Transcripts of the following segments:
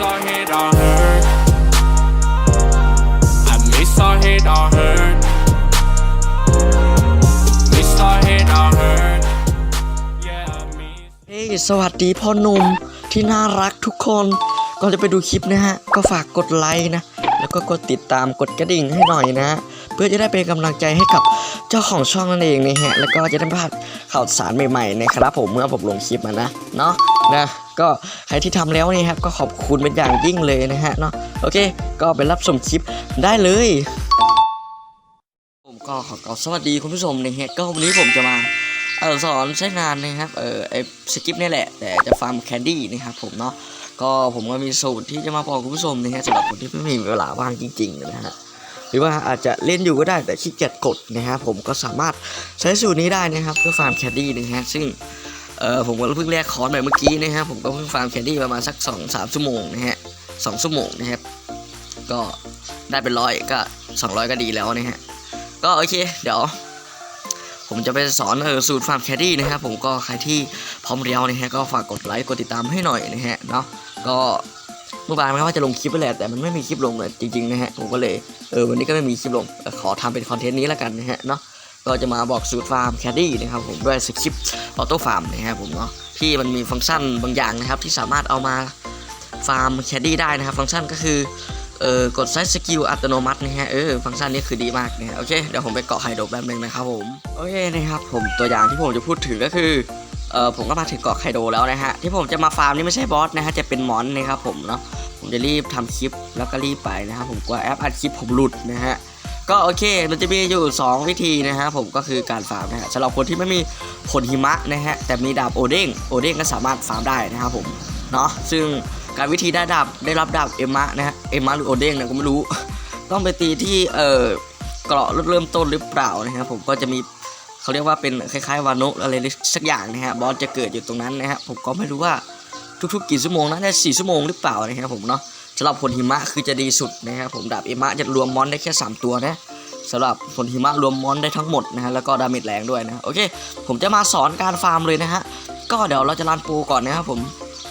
our head on hurt. I miss our head on hurt. Miss our head on hurt. Yeah, I miss. เฮ้ยสวัสดีพ่อหนุ่มที่น่ารักทุกคน ก่อนจะไปดูคลิปนะฮะ ก็ฝากกดไลค์นะ แล้วก็กดติดตามกดกระดิ่งให้หน่อยนะเพื่อจะได้เป็นกำลังใจให้กับเจ้าของช่องนั่นเองนะฮะ แล้วก็จะได้ไม่พลาดข่าวสารใหม่ๆนะครับผมเมื่อผมลงคลิปมานะ เนาะ นะก็ใครที่ทำแล้วนี่ครับก็ขอบคุณเป็นอย่างยิ่งเลยนะฮะเนาะโอเค ก็ไปรับชมคลิปได้เลย ผมก็ขอกล่าวสวัสดีคุณผู้ชมนะฮะก็วันนี้ผมจะมาเออสอนใช้งานนะครับเออไอสกิปนี่แหละ แต่จะฟาร์มแคนดี้นะครับผมเนาะก็ผมก็มีสูตรที่จะมาบอกคุณผู้ชมนะฮะสำหรับคนที่ไม่มีเวลาว่างจริง ๆ นะฮะหรือว่าอาจจะเล่นอยู่ก็ได้แต่ขี้เกียจกดนะฮะผมก็สามารถใช้สูตรนี้ได้นะครับเพื่อฟาร์มแคนดี้นะฮะซึ่ง เออผมก็เพิ่งแลกคอร์สไปเมื่อกี้นะฮะผมก็เพิ่งฟาร์มแคนดี้ประมาณสัก2อสามชั่วโมงนะฮะสองชั่วโมงนะครับ ก็ได้เป็นร้อยก็ 200 ก็ดีแล้วนะฮะก็โอเค เดี๋ยว ผมจะไปสอนเออสูตรฟาร์มแคดดี้นะครับผมก็ใครที่พร้อมเรียวนะฮะก็ฝากกดไลค์กดติดตามให้หน่อยนะฮะเนาะก็เมื่อวานมันว่าจะลงคลิปไปแหละแต่มันไม่มีคลิปลงเลยจริงๆนะฮะผมก็เลยเออวันนี้ก็ไม่มีคลิปลงขอทำเป็นคอนเทนต์นี้แล้วกันนะฮะเนาะ ก็จะมาบอกสูตรฟาร์มแคดดี้นะครับผมด้วยสคริปต์ออโต้ฟาร์มนะฮะผมเนาะที่มันมีฟังก์ชันบางอย่างนะครับที่สามารถเอามาฟาร์มแคดดี้ได้นะครับ ฟังก์ชันก็คือเออกดใช้สกิลอัตโนมัตินะฮะเออฟังก์ชันนี้คือดีมากนะโอเคเดี๋ยวผมไปเกาะไฮโดรแป๊บนึงนะครับผมโอเคนะครับผมตัวอย่างที่ผมจะพูดถึงก็คือเออผมก็มาถึงเกาะไฮโดแล้วนะฮะที่ผมจะมาฟาร์มนี่ไม่ใช่บอสนะฮะจะเป็นมอนนะครับผมเนาะผมจะรีบทำคลิปแล้วก็รีบไปนะครับผมกลัวแอปอัดคลิปผมหลุดนะฮะ ก็โอเคมันจะมีอยู่ 2 วิธีนะฮะผมก็คือการฟาร์มนะฮะสำหรับคนที่ไม่มีผลหิมะนะฮะแต่มีดาบโอเด้งโอเด้งก็สามารถฟาร์มได้นะครับผมเนาะซึ่งการวิธีได้ดาบได้รับดาบเอมะนะฮะเอมะหรือโอเด้งเนี่ยก็ไม่รู้ ต้องไปตีที่เอ่อเกราะเริ่มต้นหรือเปล่านะครับผมก็จะมีเขาเรียกว่าเป็นคล้ายๆวานุอะไรสักอย่างนะฮะบอสจะเกิดอยู่ตรงนั้นนะฮะผมก็ไม่รู้ว่าทุกๆกี่ชั่วโมงนะได้สี่ชั่วโมงหรือเปล่านะครับผมเนาะ สำหรับผลหิมะคือจะดีสุดนะครับผมดาบเอมะจะรวมมอนได้แค่สามตัวนะสำหรับผลหิมะรวมมอนได้ทั้งหมดนะฮะแล้วก็ดาเมจแรงด้วยนะโอเค ผมจะมาสอนการฟาร์มเลยนะฮะก็เดี๋ยวเราจะรันปรก่อนนะครับผม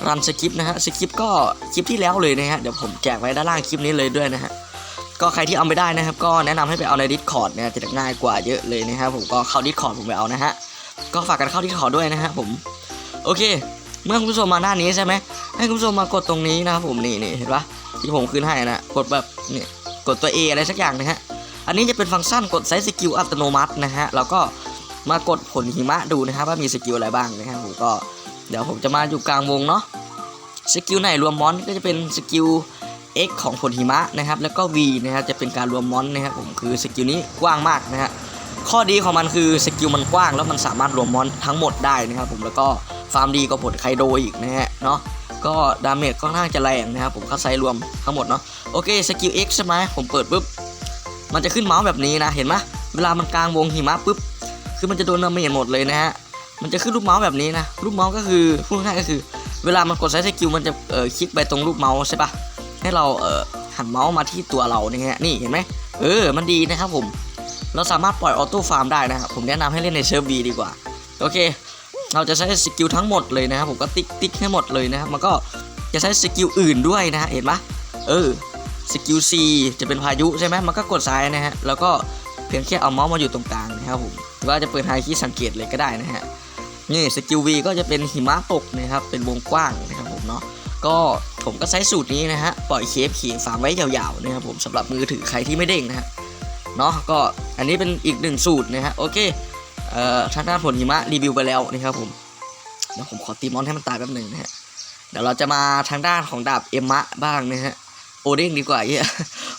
รันสคริปต์นะฮะสคริปต์ก็คลิปที่แล้วเลยนะฮะเดี๋ยวผมแจกไว้ด้านล่างคลิปนี้เลยด้วยนะฮะก็ใครที่เอาไม่ได้นะครับ ก็แนะนำให้ไปเอาใน Discord นะจะง่ายกว่าเยอะเลยนะครับผมก็เข้า Discord ผมไปเอานะฮะก็ฝากกันเข้า Discord ด้วยนะฮะผมโอเค เมื่อคุณผู้ชมมาหน้านี้ใช่ไหมให้คุณผู้ชมมากดตรงนี้นะครับผมนี่นี่เห็นปะ ที่ผมขึ้นให้นะกดแบบเนี่ยกดตัว A อะไรสักอย่างนะฮะอันนี้จะเป็นฟังก์ชันกดใช้สกิลอัตโนมัตินะฮะแล้วก็มากดผลหิมะดูนะครับว่ามีสกิลอะไรบ้างนะฮะผมก็เดี๋ยวผมจะมาอยู่กลางวงเนาะสกิลไหนรวมมอนก็จะเป็นสกิล X ของผลหิมะนะครับแล้วก็ V นะครับจะเป็นการรวมมอนนะครับผมคือสกิลนี้กว้างมากนะฮะข้อดีของมันคือสกิลมันกว้างแล้วมันสามารถรวมมอนทั้งหมดได้นะครับผมแล้วก็ฟาร์มดีกว่าผลไคโดอีกนะฮะเนาะ ก็ดาเมจก็น่างจะแรงนะครับผมคัดไซรวมทั้งหมดเนาะโอเคสกิล X ใช่ไหมผมเปิดปุ๊บมันจะขึ้นเมาส์แบบนี้นะเห็นไหมเวลามันกลางวงหิมะปุ๊บคือมันจะโดนดาเมจหมดเลยนะฮะมันจะขึ้นรูปเมาส์แบบนี้นะรูปเมาส์ก็คือพูดง่ายก็คือ เวลามันกดใช้สกิลมันจะเอ่อคลิกไปตรงรูปเมาส์ใช่ปะให้เราเอ่อหันเมาส์มาที่ตัวเราเนี่ยฮะนี่เห็นไหมเออมันดีนะครับผม เราสามารถปล่อยออโต้ฟาร์มได้นะครับผมแนะนำให้เล่นในเซิร์ฟวีดีกว่าโอเค เราจะใช้สกิลทั้งหมดเลยนะครับผมก็ติ๊กติ๊กให้หมดเลยนะครับมันก็จะใช้สกิลอื่นด้วยนะฮะเห็นปะเออสกิล C จะเป็นพายุใช่ไหมมันก็กดซ้ายนะฮะแล้วก็เพียงแค่เอาเมาส์มาอยู่ตรงกลางนะครับผมหรือว่าจะเปิดไฮคีสังเกตเลยก็ได้นะฮะนี่สกิล V ก็จะเป็นหิมะตกนะครับเป็นวงกว้างนะครับผมเนาะก็ผมก็ใช้สูตรนี้นะฮะปล่อยเคฟขีฝางไว้ยาวๆนะครับผมสำหรับมือถือใครที่ไม่เด้งนะฮะเนาะก็อันนี้เป็นอีกหนึ่งสูตรนะฮะโอเค เอ่อทางด้านผลหิมะรีวิวไปแล้วนะครับผมเดี๋ยวผมขอตีมอนให้มันตายแป๊บหนึ่งนะฮะเดี๋ยวเราจะมาทางด้านของดาบเอมะบ้างนะฮะโอเด้งดีกว่าเฮีย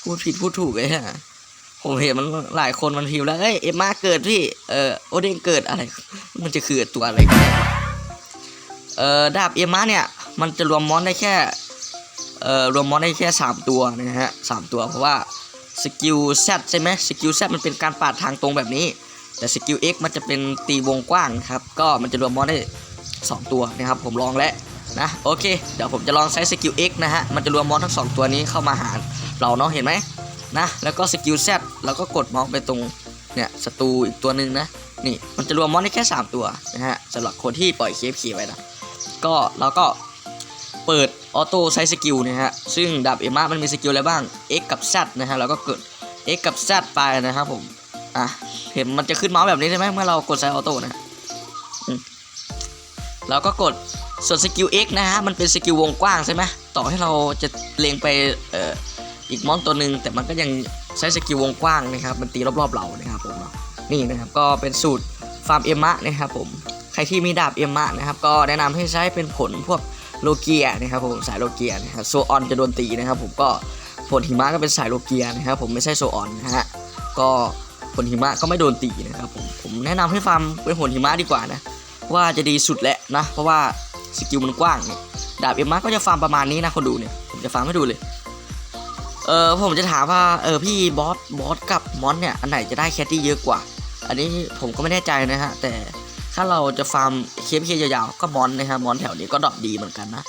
พูดผิดพูดถูกเลยฮะผมเห็นมันหลายคนมันพิมพ์แล้วเอ้ยเอมมาเกิดพี่เออโอเด้งเกิดอะไร มันจะคือตัวอะไรกันเออดาบเอมมาเนี่ย มันจะรวมมอนได้แค่เอ่อรวมมอนได้แค่ 3 ตัวนะฮะสามตัวเพราะว่าสกิล Z ใช่ไหมสกิล Z มันเป็นการปาดทางตรงแบบนี้ แต่สกิล X มันจะเป็นตีวงกว้างครับ ก็มันจะรวมมอนได้ 2 ตัวนะครับ ผมลองแล้วนะโอเค เดี๋ยวผมจะลองใช้สกิล X นะฮะ มันจะรวมมอนทั้ง 2 ตัวนี้เข้ามาหาเราเนาะเห็นไหมนะ แล้วก็สกิล Z แล้วก็กดมาส์ไปตรงเนี่ยศัตรูอีกตัวหนึ่งนะ นี่มันจะรวมมอนได้แค่ 3 ตัวนะฮะสำหรับคนที่ปล่อยเคฟขี่ไว้นะก็เราก็เปิดออโต้ใช้สกิลนะฮะ ซึ่งดาบเอมะมันมีสกิลอะไรบ้าง X กับ Z นะฮะแล้วก็กด X กับ Z ไปนะครับผม อะเห็นมันจะขึ้นเมาส์แบบนี้ใช่ไหมเมื่อเรากดใช้ออโต้นะอืมแล้วก็กดส่วนสกิล X นะฮะมันเป็นสกิลวงกว้างใช่ไหมต่อให้เราจะเลงไปเอ่ออีกมอนตัวหนึ่งแต่มันก็ยังใช้สกิลวงกว้างนะครับมันตีรอบๆเรานะครับผมเนาะนี่นะครับก็เป็นสูตรฟาร์มเอมะนะครับผมใครที่มีดาบเอมะนะครับก็แนะนำให้ใช้เป็นผลพวกโลเกียนะครับผมสายโลเกียนะครับโซออนจะโดนตีนะครับผมก็ผลหิมะก็เป็นสายโลเกียนะครับผมไม่ใช่โซออนนะฮะก็ ผลหิมะก็ไม่โดนตีนะครับผมผมแนะนำให้ฟาร์มเป็นผลหิมะดีกว่านะว่าจะดีสุดแหละนะ เพราะว่าสกิลมันกว้างเนี่ยดาบเอมะก็จะฟาร์มประมาณนี้นะคนดูเนี่ยผมจะฟาร์มให้ดูเลยเออผมจะถามว่าเออพี่บอสบอสกับมอนเนี่ยอันไหนจะได้แคตตี้เยอะกว่า อันนี้ผมก็ไม่แน่ใจนะฮะแต่ถ้าเราจะฟาร์มเคฟเคยาวๆก็มอนนะฮะมอนแถวนี้ก็ดรอปดีเหมือนกันนะ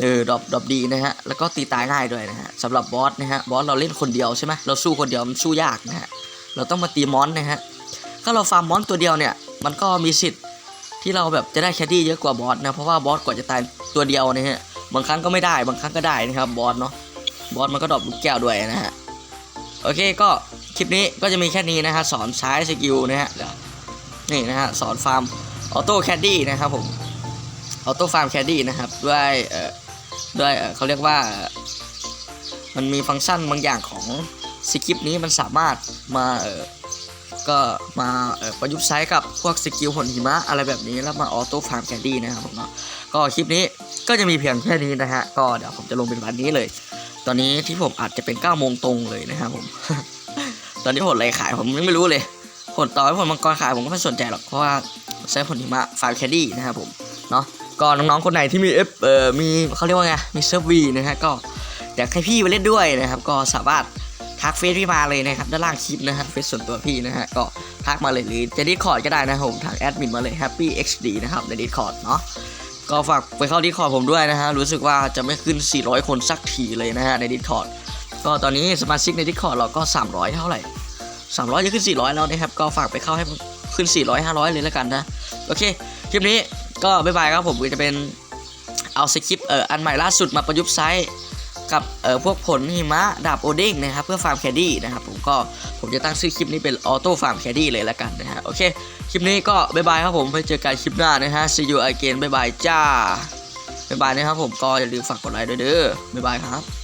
เออดรอปดรอปดีนะฮะแล้วก็ตีตายง่ายด้วยนะฮะสำหรับบอสนะฮะบอสเราเล่นคนเดียวใช่ไหมเราสู้คนเดียวมันสู้ยากนะฮะ เราต้องมาตีมอนนะฮะถ้าเราฟาร์มมอนตัวเดียวเนี่ยมันก็มีสิทธิ์ที่เราแบบจะได้แคตตี้เยอะกว่าบอสนะเพราะว่าบอสกว่าจะตายตัวเดียวนะฮะบางครั้งก็ไม่ได้บางครั้งก็ได้นะครับบอสเนาะบอสมันก็ดรอปลูกแก้วด้วยนะฮะโอเคก็คลิปนี้ก็จะมีแค่นี้นะฮะสอนใช้สกิลนะฮะเดี๋ยวนี่นะฮะสอนฟาร์มออโต้แคดดี้นะครับผมออโต้ฟาร์มแคดดี้นะครับด้วยเอ่อด้วยเออเขาเรียกว่ามันมีฟังก์ชันบางอย่างของ สคริปต์นี้มันสามารถมาเออก็มาเออประยุกต์ใช้กับพวกสกิลผลหิมะอะไรแบบนี้แล้วมาออโต้ฟาร์มแคดดี้นะครับผมเนาะก็คลิปนี้ก็จะมีเพียงแค่นี้นะฮะก็เดี๋ยวผมจะลงเป็นวันนี้เลย ตอนนี้ที่ผมอาจจะเป็น9โมงตรงเลยนะครับผม ตอนนี้ผลอะไรขายผมยังไม่รู้เลยผลต่อให้ผลมังกรขายผมก็ไม่สนใจหรอกเพราะว่าใช้ผลหิมะฟาร์แคดดี้นะครับผมเนาะก็น้องๆคนไหนที่มีเอฟเอ่อมีเขาเรียกว่าไงมีเซิร์ฟวีนะฮะก็อยากให้พี่ไปเล่นด้วยนะครับ ก็สามารถ ทักเฟซพี่มาเลยนะครับด้านล่างคลิปนะฮะเฟซส่วนตัวพี่นะฮะก็ทักมาเลยหรือจะดิสคอร์ดก็ได้นะครับผมทางแอดมินมาเลย Happy XD นะครับในดิสคอร์ดเนาะก็ฝากไปเข้าดิสคอร์ดผมด้วยนะฮะรู้สึกว่าจะไม่ขึ้น 400 คนสักทีเลยนะฮะในดิสคอร์ดก็ตอนนี้สมาชิกใน Discord เราก็ 300 เท่าไหร่ 300จะขึ้น 400 แล้วนะครับก็ฝากไปเข้าให้ขึ้น 400 500 เลยแล้วกันนะโอเคคลิปนี้ก็บ๊ายบายครับผมจะเป็นเอาสคริปต์เอ่ออันใหม่ล่าสุดมาประยุกต์ใช้ กับเอ่อพวกผลหิมะดาบโอเด้งนะครับ เพื่อฟาร์มแคดดี้นะครับ ผมก็ผมจะตั้งชื่อคลิปนี้เป็นออโต้ฟาร์มแคดดี้เลยแล้วกันนะฮะโอเค คลิปนี้ก็บ๊ายบายครับผมไปเจอกันคลิปหน้านะฮะ see you again บ๊ายบายจ้าบ๊ายบายนะครับผมก็อย่าลืมฝากกดไลค์ด้วยเด้อบ๊ายบายครับ